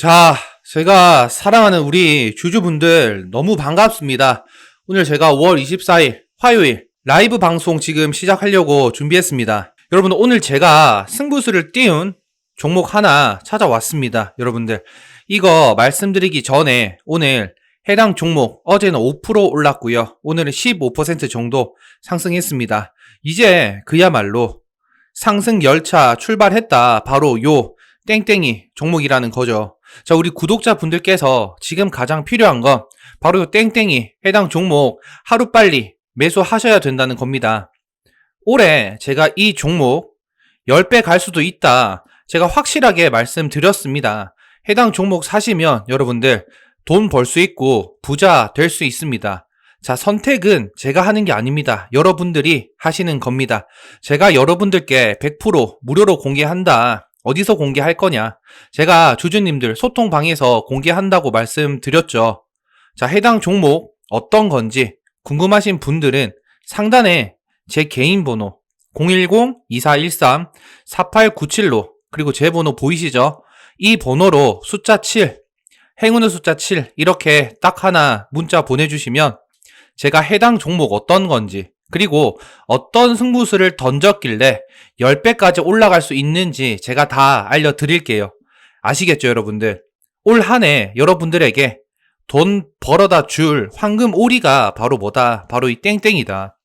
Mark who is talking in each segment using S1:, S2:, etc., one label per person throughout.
S1: 자, 제가 사랑하는 우리 주주분들 너무 반갑습니다. 오늘 제가 5월 24일 화요일 라이브 방송 지금 시작하려고 준비했습니다. 여러분 오늘 제가 승부수를 띄운 종목 하나 찾아왔습니다. 여러분들 이거 말씀드리기 전에 오늘 해당 종목 어제는 5% 올랐고요. 오늘은 15% 정도 상승했습니다. 이제 그야말로 상승 열차 출발했다. 바로 요 땡땡이 종목이라는 거죠. 자, 우리 구독자분들께서 지금 가장 필요한 건 바로 요 땡땡이 해당 종목 하루빨리 매수하셔야 된다는 겁니다. 올해 제가 이 종목 10배 갈 수도 있다. 제가 확실하게 말씀드렸습니다. 해당 종목 사시면 여러분들 돈 벌 수 있고 부자 될 수 있습니다. 자, 선택은 제가 하는 게 아닙니다. 여러분들이 하시는 겁니다. 제가 여러분들께 100% 무료로 공개한다. 어디서 공개할 거냐? 제가 주주님들 소통방에서 공개한다고 말씀드렸죠. 자, 해당 종목 어떤 건지 궁금하신 분들은 상단에 제 개인 번호 010-2413-4897로 그리고 제 번호 보이시죠? 이 번호로 숫자 7, 행운의 숫자 7 이렇게 딱 하나 문자 보내주시면 제가 해당 종목 어떤 건지 그리고 어떤 승부수를 던졌길래 10배까지 올라갈 수 있는지 제가 다 알려드릴게요. 아시겠죠, 여러분들? 올 한 해 여러분들에게 돈 벌어다 줄 황금 오리가 바로 뭐다? 바로 이 땡땡이다.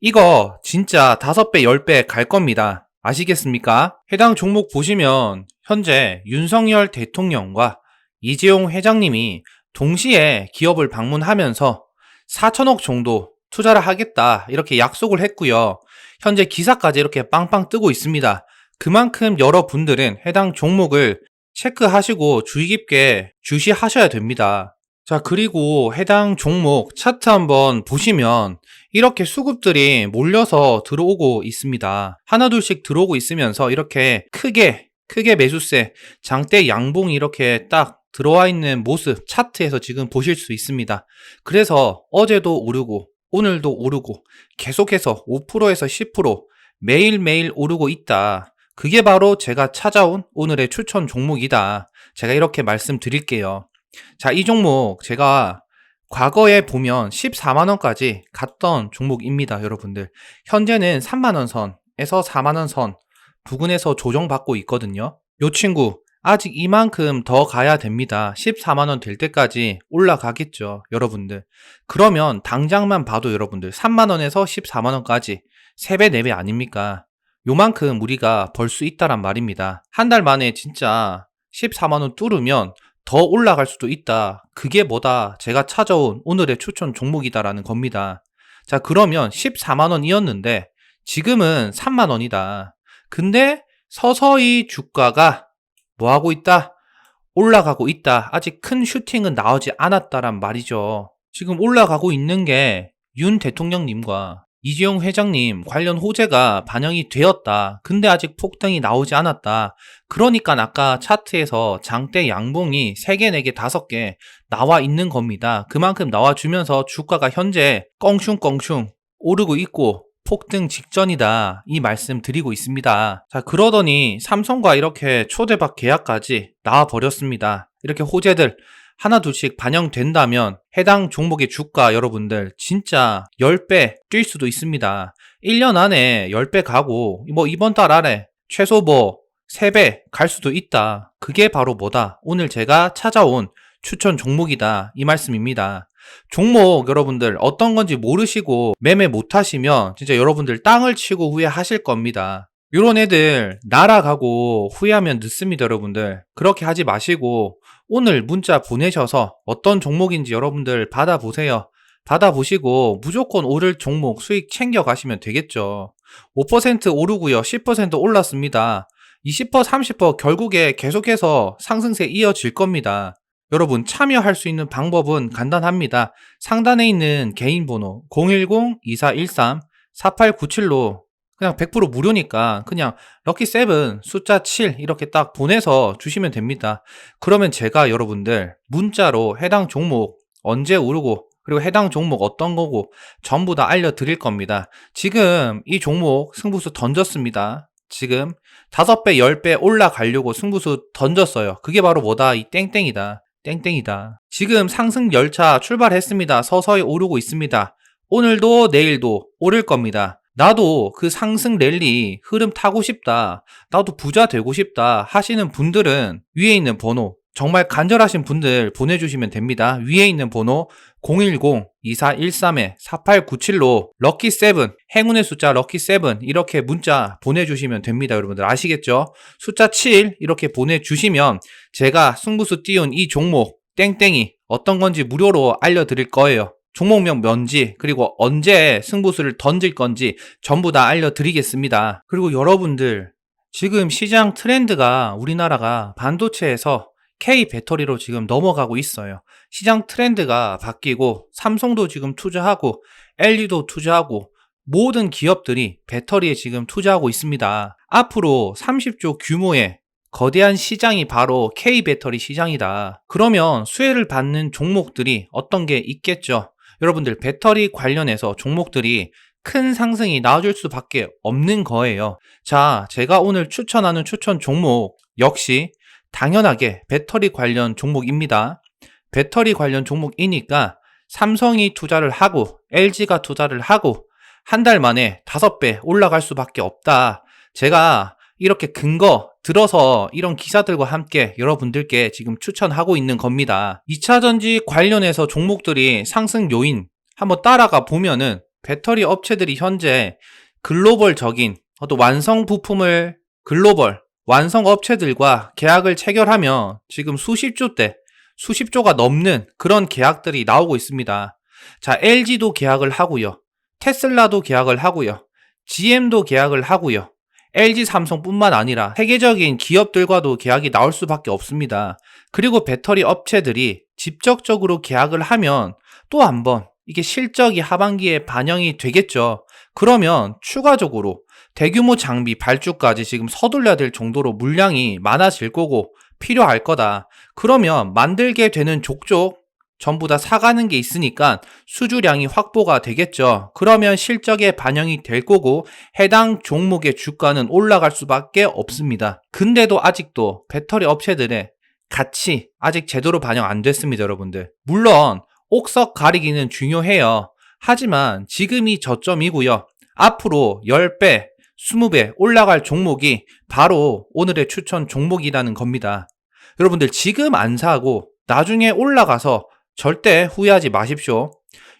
S1: 이거 진짜 5배, 10배 갈 겁니다. 아시겠습니까? 해당 종목 보시면 현재 윤석열 대통령과 이재용 회장님이 동시에 기업을 방문하면서 4천억 정도 투자를 하겠다 이렇게 약속을 했고요. 현재 기사까지 이렇게 빵빵 뜨고 있습니다. 그만큼 여러분들은 해당 종목을 체크하시고 주의 깊게 주시하셔야 됩니다. 자, 그리고 해당 종목 차트 한번 보시면 이렇게 수급들이 몰려서 들어오고 있습니다. 하나둘씩 들어오고 있으면서 이렇게 크게, 크게 매수세, 장대 양봉이 이렇게 딱 들어와 있는 모습 차트에서 지금 보실 수 있습니다. 그래서 어제도 오르고 오늘도 오르고 계속해서 5%에서 10% 매일매일 오르고 있다. 그게 바로 제가 찾아온 오늘의 추천 종목이다. 제가 이렇게 말씀드릴게요. 자, 이 종목 제가 과거에 보면 14만원까지 갔던 종목입니다, 여러분들. 현재는 3만원 선에서 4만원 선 부근에서 조정받고 있거든요. 요 친구, 아직 이만큼 더 가야 됩니다. 14만원 될 때까지 올라가겠죠. 여러분들. 그러면 당장만 봐도 여러분들 3만원에서 14만원까지 3배, 4배 아닙니까? 요만큼 우리가 벌 수 있다란 말입니다. 한 달 만에 진짜 14만원 뚫으면 더 올라갈 수도 있다. 그게 뭐다? 제가 찾아온 오늘의 추천 종목이다라는 겁니다. 자, 그러면 14만원이었는데 지금은 3만원이다. 근데 서서히 주가가 뭐 하고 있다? 올라가고 있다. 아직 큰 슈팅은 나오지 않았다란 말이죠. 지금 올라가고 있는 게 윤 대통령님과 이재용 회장님 관련 호재가 반영이 되었다. 근데 아직 폭등이 나오지 않았다. 그러니까 아까 차트에서 장대 양봉이 3개, 4개, 5개 나와 있는 겁니다. 그만큼 나와주면서 주가가 현재 껑충껑충 오르고 있고 폭등 직전이다. 이 말씀 드리고 있습니다. 자, 그러더니 삼성과 이렇게 초대박 계약까지 나와 버렸습니다. 이렇게 호재들 하나 둘씩 반영된다면 해당 종목의 주가 여러분들 진짜 10배 뛸 수도 있습니다. 1년 안에 10배 가고 뭐 이번 달 안에 최소 뭐 3배 갈 수도 있다. 그게 바로 뭐다? 오늘 제가 찾아온 추천 종목이다. 이 말씀입니다. 종목 여러분들 어떤 건지 모르시고 매매 못 하시면 진짜 여러분들 땅을 치고 후회하실 겁니다. 요런 애들 날아가고 후회하면 늦습니다, 여러분들. 그렇게 하지 마시고 오늘 문자 보내셔서 어떤 종목인지 여러분들 받아보세요. 받아보시고 무조건 오를 종목 수익 챙겨가시면 되겠죠. 5% 오르고요. 10% 올랐습니다. 20% 30% 결국에 계속해서 상승세 이어질 겁니다. 여러분 참여할 수 있는 방법은 간단합니다. 상단에 있는 개인 번호 010-2413-4897로 그냥 100% 무료니까 그냥 럭키7 숫자 7 이렇게 딱 보내서 주시면 됩니다. 그러면 제가 여러분들 문자로 해당 종목 언제 오르고 그리고 해당 종목 어떤 거고 전부 다 알려드릴 겁니다. 지금 이 종목 승부수 던졌습니다. 지금 5배, 10배 올라가려고 승부수 던졌어요. 그게 바로 뭐다? 이 땡땡이다. 땡땡이다. 지금 상승 열차 출발했습니다. 서서히 오르고 있습니다. 오늘도 내일도 오를 겁니다. 나도 그 상승 랠리 흐름 타고 싶다. 나도 부자 되고 싶다 하시는 분들은 위에 있는 번호 정말 간절하신 분들 보내주시면 됩니다. 위에 있는 번호 010-2413-4897로 럭키7 행운의 숫자 럭키7 이렇게 문자 보내주시면 됩니다. 여러분들 아시겠죠? 숫자 7 이렇게 보내주시면 제가 승부수 띄운 이 종목 땡땡이 어떤 건지 무료로 알려드릴 거예요. 종목명 뭔지 그리고 언제 승부수를 던질 건지 전부 다 알려드리겠습니다. 그리고 여러분들 지금 시장 트렌드가 우리나라가 반도체에서 K 배터리로 지금 넘어가고 있어요. 시장 트렌드가 바뀌고 삼성도 지금 투자하고 LG도 투자하고 모든 기업들이 배터리에 지금 투자하고 있습니다. 앞으로 30조 규모의 거대한 시장이 바로 K 배터리 시장이다. 그러면 수혜를 받는 종목들이 어떤 게 있겠죠? 여러분들 배터리 관련해서 종목들이 큰 상승이 나와줄 수밖에 없는 거예요. 자, 제가 오늘 추천하는 추천 종목 역시 당연하게 배터리 관련 종목입니다. 배터리 관련 종목이니까 삼성이 투자를 하고 LG가 투자를 하고 한 달 만에 다섯 배 올라갈 수밖에 없다. 제가 이렇게 근거 들어서 이런 기사들과 함께 여러분들께 지금 추천하고 있는 겁니다. 2차 전지 관련해서 종목들이 상승 요인 한번 따라가 보면은 배터리 업체들이 현재 글로벌적인 어떤 완성 부품을 글로벌 완성 업체들과 계약을 체결하며 지금 수십조 대, 수십조가 넘는 그런 계약들이 나오고 있습니다. 자, LG도 계약을 하고요. 테슬라도 계약을 하고요. GM도 계약을 하고요. LG 삼성뿐만 아니라 세계적인 기업들과도 계약이 나올 수밖에 없습니다. 그리고 배터리 업체들이 직접적으로 계약을 하면 또 한번 이게 실적이 하반기에 반영이 되겠죠. 그러면 추가적으로 대규모 장비 발주까지 지금 서둘러야 될 정도로 물량이 많아질 거고 필요할 거다. 그러면 만들게 되는 족족 전부 다 사가는 게 있으니까 수주량이 확보가 되겠죠. 그러면 실적에 반영이 될 거고 해당 종목의 주가는 올라갈 수밖에 없습니다. 근데도 아직도 배터리 업체들의 가치 아직 제대로 반영 안 됐습니다, 여러분들. 물론 옥석 가리기는 중요해요. 하지만 지금이 저점이고요. 앞으로 10배, 20배 올라갈 종목이 바로 오늘의 추천 종목이라는 겁니다. 여러분들 지금 안 사고 나중에 올라가서 절대 후회하지 마십시오.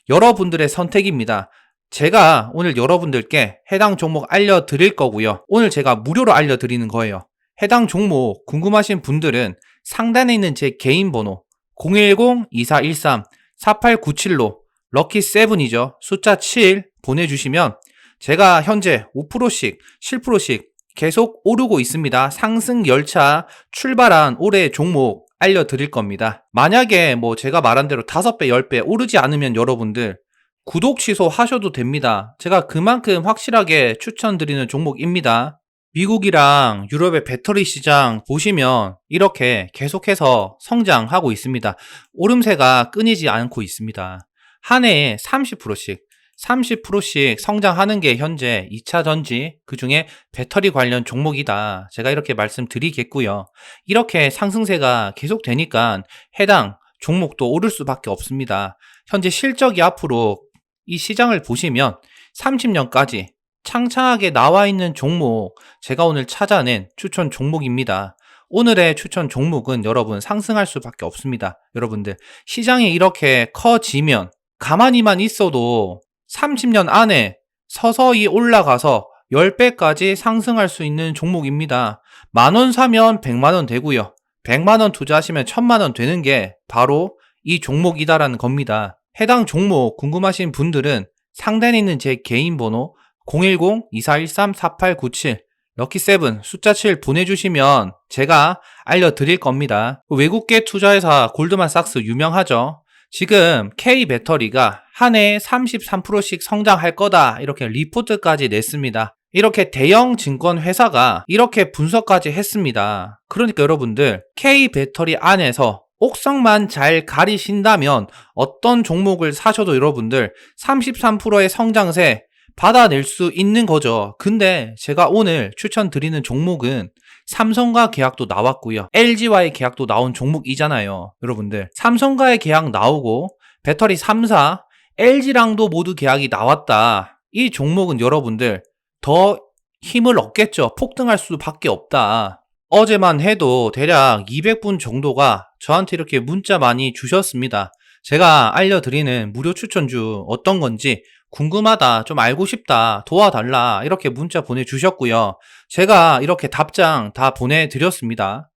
S1: 여러분들의 선택입니다. 제가 오늘 여러분들께 해당 종목 알려드릴 거고요. 오늘 제가 무료로 알려드리는 거예요. 해당 종목 궁금하신 분들은 상단에 있는 제 개인 번호 010-2413-4897로 럭키 7이죠. 숫자 7 보내주시면 제가 현재 5%씩, 7%씩 계속 오르고 있습니다. 상승 열차 출발한 올해의 종목 알려드릴 겁니다. 만약에 뭐 제가 말한 대로 5배, 10배 오르지 않으면 여러분들 구독 취소 하셔도 됩니다. 제가 그만큼 확실하게 추천드리는 종목입니다. 미국이랑 유럽의 배터리 시장 보시면 이렇게 계속해서 성장하고 있습니다. 오름세가 끊이지 않고 있습니다. 한 해에 30%씩 30%씩 성장하는 게 현재 2차 전지, 그 중에 배터리 관련 종목이다. 제가 이렇게 말씀드리겠고요. 이렇게 상승세가 계속되니까 해당 종목도 오를 수밖에 없습니다. 현재 실적이 앞으로 이 시장을 보시면 30년까지 창창하게 나와 있는 종목, 제가 오늘 찾아낸 추천 종목입니다. 오늘의 추천 종목은 여러분 상승할 수밖에 없습니다. 여러분들, 시장이 이렇게 커지면 가만히만 있어도 30년 안에 서서히 올라가서 10배까지 상승할 수 있는 종목입니다. 만원 사면 100만원 되고요. 100만원 투자하시면 1000만원 되는 게 바로 이 종목이다라는 겁니다. 해당 종목 궁금하신 분들은 상단에 있는 제 개인 번호 010-2413-4897 럭키7 숫자 7 보내주시면 제가 알려드릴 겁니다. 외국계 투자회사 골드만삭스 유명하죠. 지금 K 배터리가 한 해에 33%씩 성장할 거다. 이렇게 리포트까지 냈습니다. 이렇게 대형 증권 회사가 이렇게 분석까지 했습니다. 그러니까 여러분들 K 배터리 안에서 옥성만 잘 가리신다면 어떤 종목을 사셔도 여러분들 33%의 성장세 받아낼 수 있는 거죠. 근데 제가 오늘 추천드리는 종목은 삼성과 계약도 나왔고요. LG와의 계약도 나온 종목이잖아요. 여러분들. 삼성과의 계약 나오고 배터리 3사, LG랑도 모두 계약이 나왔다. 이 종목은 여러분들 더 힘을 얻겠죠. 폭등할 수밖에 없다. 어제만 해도 대략 200분 정도가 저한테 이렇게 문자 많이 주셨습니다. 제가 알려드리는 무료 추천주 어떤 건지 궁금하다, 좀 알고 싶다, 도와달라, 이렇게 문자 보내주셨고요. 제가 이렇게 답장 다 보내드렸습니다.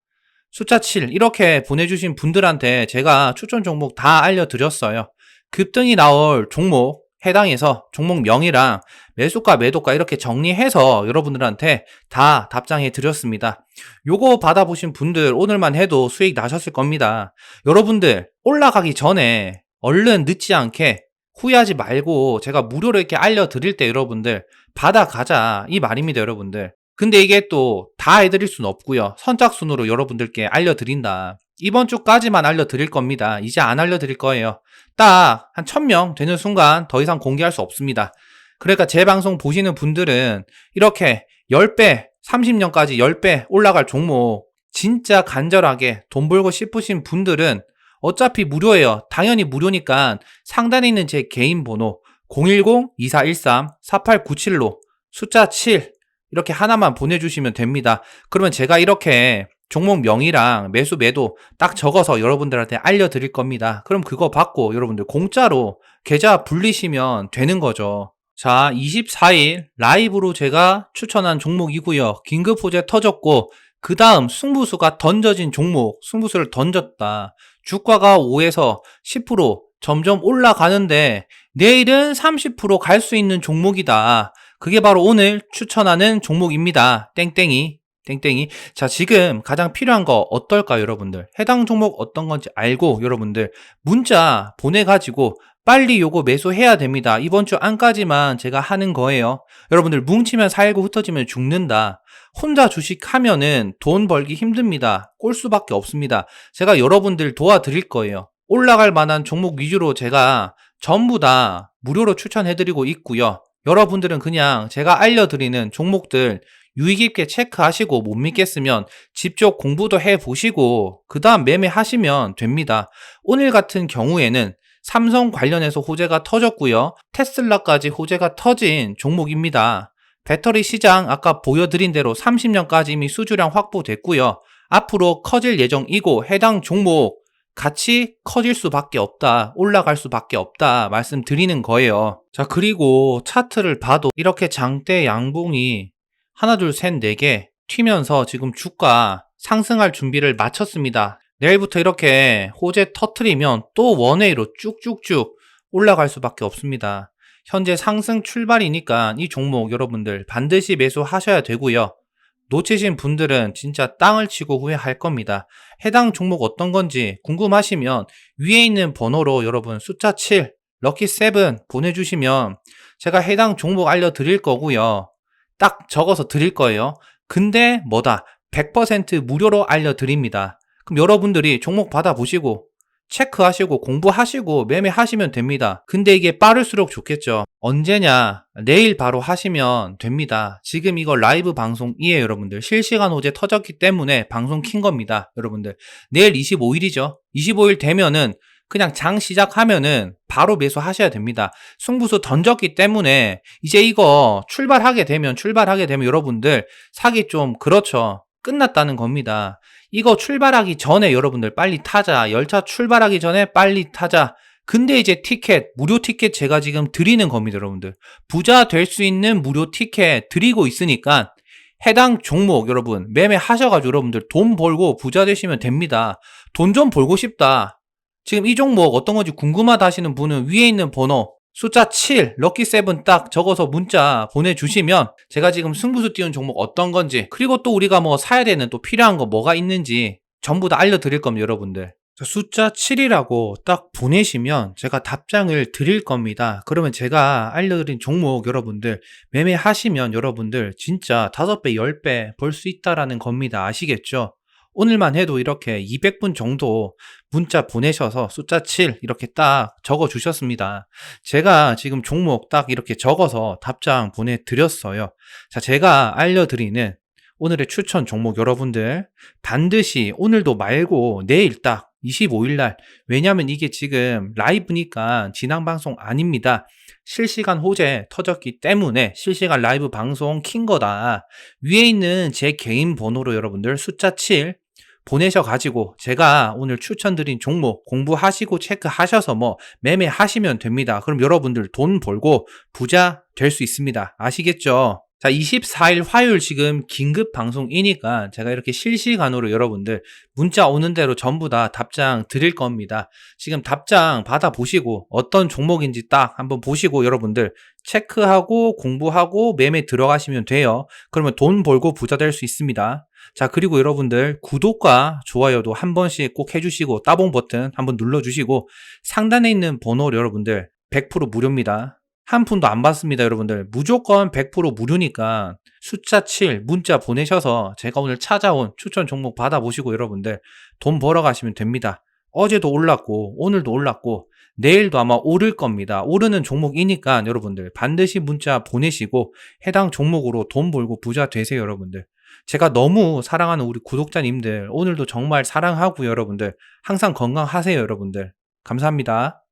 S1: 숫자 7, 이렇게 보내주신 분들한테 제가 추천 종목 다 알려드렸어요. 급등이 나올 종목, 해당해서 종목 명이랑 매수가, 매도가 이렇게 정리해서 여러분들한테 다 답장해 드렸습니다. 요거 받아보신 분들 오늘만 해도 수익 나셨을 겁니다. 여러분들 올라가기 전에 얼른 늦지 않게 후회하지 말고 제가 무료로 이렇게 알려드릴 때 여러분들 받아가자 이 말입니다 여러분들. 근데 이게 또 다 해드릴 수는 없고요. 선착순으로 여러분들께 알려드린다. 이번 주까지만 알려드릴 겁니다. 이제 안 알려드릴 거예요. 딱 한 1000명 되는 순간 더 이상 공개할 수 없습니다. 그러니까 제 방송 보시는 분들은 이렇게 10배, 30년까지 10배 올라갈 종목 진짜 간절하게 돈 벌고 싶으신 분들은 어차피 무료예요. 당연히 무료니까 상단에 있는 제 개인 번호 010-2413-4897로 숫자 7 이렇게 하나만 보내주시면 됩니다. 그러면 제가 이렇게 종목 명이랑 매수 매도 딱 적어서 여러분들한테 알려드릴 겁니다. 그럼 그거 받고 여러분들 공짜로 계좌 불리시면 되는 거죠. 자, 24일 라이브로 제가 추천한 종목이고요. 긴급 호재 터졌고 그 다음 승부수가 던져진 종목, 승부수를 던졌다. 주가가 5에서 10% 점점 올라가는데 내일은 30%갈 수 있는 종목이다. 그게 바로 오늘 추천하는 종목입니다. 땡땡이. 땡땡이. 자, 지금 가장 필요한 거 어떨까요, 여러분들? 해당 종목 어떤 건지 알고 여러분들 문자 보내가지고 빨리 요거 매수해야 됩니다. 이번 주 안까지만 제가 하는 거예요. 여러분들 뭉치면 살고 흩어지면 죽는다. 혼자 주식하면은 돈 벌기 힘듭니다. 꼴 수밖에 없습니다. 제가 여러분들 도와드릴 거예요. 올라갈 만한 종목 위주로 제가 전부 다 무료로 추천해드리고 있고요. 여러분들은 그냥 제가 알려드리는 종목들 유익 있게 체크하시고 못 믿겠으면 직접 공부도 해보시고 그 다음 매매하시면 됩니다. 오늘 같은 경우에는 삼성 관련해서 호재가 터졌고요. 테슬라까지 호재가 터진 종목입니다. 배터리 시장 아까 보여드린 대로 30년까지 이미 수주량 확보됐고요. 앞으로 커질 예정이고 해당 종목 같이 커질 수밖에 없다. 올라갈 수밖에 없다. 말씀드리는 거예요. 자, 그리고 차트를 봐도 이렇게 장대 양봉이 하나, 둘, 셋, 네 개 튀면서 지금 주가 상승할 준비를 마쳤습니다. 내일부터 이렇게 호재 터트리면 또 원웨이로 쭉쭉쭉 올라갈 수밖에 없습니다. 현재 상승 출발이니까 이 종목 여러분들 반드시 매수하셔야 되고요. 놓치신 분들은 진짜 땅을 치고 후회할 겁니다. 해당 종목 어떤 건지 궁금하시면 위에 있는 번호로 여러분 숫자 7, 럭키 7 보내주시면 제가 해당 종목 알려드릴 거고요. 딱 적어서 드릴 거예요. 근데 뭐다? 100% 무료로 알려드립니다. 그럼 여러분들이 종목 받아보시고 체크하시고 공부하시고 매매하시면 됩니다. 근데 이게 빠를수록 좋겠죠. 언제냐? 내일 바로 하시면 됩니다. 지금 이거 라이브 방송이에요, 여러분들. 실시간 호재 터졌기 때문에 방송 킨 겁니다, 여러분들. 내일 25일이죠. 25일 되면은 그냥 장 시작하면은 바로 매수하셔야 됩니다. 승부수 던졌기 때문에 이제 이거 출발하게 되면 출발하게 되면 여러분들 사기 좀 그렇죠. 끝났다는 겁니다. 이거 출발하기 전에 여러분들 빨리 타자. 열차 출발하기 전에 빨리 타자. 근데 이제 티켓, 무료 티켓 제가 지금 드리는 겁니다, 여러분들. 부자 될 수 있는 무료 티켓 드리고 있으니까 해당 종목 여러분 매매하셔가지고 여러분들 돈 벌고 부자 되시면 됩니다. 돈 좀 벌고 싶다. 지금 이 종목 어떤 건지 궁금하다 하시는 분은 위에 있는 번호 숫자 7, 럭키 7 딱 적어서 문자 보내주시면 제가 지금 승부수 띄운 종목 어떤 건지 그리고 또 우리가 뭐 사야 되는 또 필요한 거 뭐가 있는지 전부 다 알려드릴 겁니다, 여러분들. 숫자 7이라고 딱 보내시면 제가 답장을 드릴 겁니다. 그러면 제가 알려드린 종목 여러분들 매매하시면 여러분들 진짜 5배, 10배 벌 수 있다라는 겁니다. 아시겠죠? 오늘만 해도 이렇게 200분 정도 문자 보내셔서 숫자 7 이렇게 딱 적어 주셨습니다. 제가 지금 종목 딱 이렇게 적어서 답장 보내드렸어요. 자, 제가 알려드리는 오늘의 추천 종목 여러분들 반드시 오늘도 말고 내일 딱 25일날 왜냐면 이게 지금 라이브니까 진행 방송 아닙니다. 실시간 호재 터졌기 때문에 실시간 라이브 방송 킨 거다. 위에 있는 제 개인 번호로 여러분들 숫자 7 보내셔가지고 제가 오늘 추천드린 종목 공부하시고 체크하셔서 뭐 매매하시면 됩니다. 그럼 여러분들 돈 벌고 부자 될 수 있습니다. 아시겠죠? 자, 24일 화요일 지금 긴급 방송이니까 제가 이렇게 실시간으로 여러분들 문자 오는 대로 전부 다 답장 드릴 겁니다. 지금 답장 받아보시고 어떤 종목인지 딱 한번 보시고 여러분들 체크하고 공부하고 매매 들어가시면 돼요. 그러면 돈 벌고 부자 될 수 있습니다. 자, 그리고 여러분들 구독과 좋아요도 한 번씩 꼭 해주시고 따봉 버튼 한번 눌러주시고 상단에 있는 번호 여러분들 100% 무료입니다. 한 푼도 안 받습니다, 여러분들. 무조건 100% 무료니까 숫자 7 문자 보내셔서 제가 오늘 찾아온 추천 종목 받아보시고 여러분들 돈 벌어 가시면 됩니다. 어제도 올랐고 오늘도 올랐고 내일도 아마 오를 겁니다. 오르는 종목이니까 여러분들 반드시 문자 보내시고 해당 종목으로 돈 벌고 부자 되세요, 여러분들. 제가 너무 사랑하는 우리 구독자님들 오늘도 정말 사랑하고 여러분들 항상 건강하세요, 여러분들. 감사합니다.